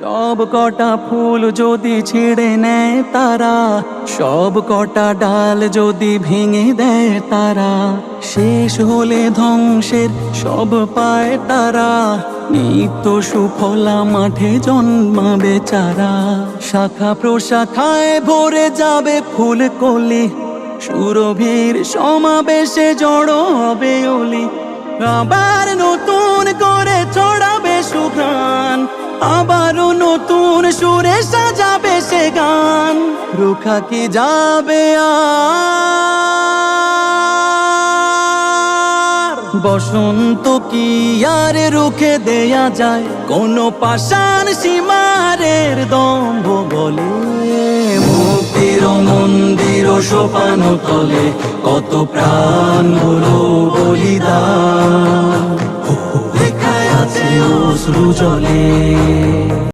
সব কটা ফুল যদি ছিঁড়ে নেয় তারা, সব কটা ডাল যদি ভেঙে দেয় তারা, শেষ হলে ধ্বংসের সব পায় তারা, নিত্য সুফলা মাঠে জন্মাবে চারা। শাখা প্রশাখায় ভরে যাবে ফুল কলি, সুরভির সমাবেশে জড়ো হবে অলি। আবার নতুন আবারও নতুন সুরে সাজাবে সে গান। রুখা কি যাবে আর? বসন্ত কি আর রুখে দেয়া যায়? কোন পাষাণ সীমারের দম্ভ বলে। মুক্তির মন্দির সোপান তলে কত প্রাণ হলো বলিদান। অশ্রু জলে।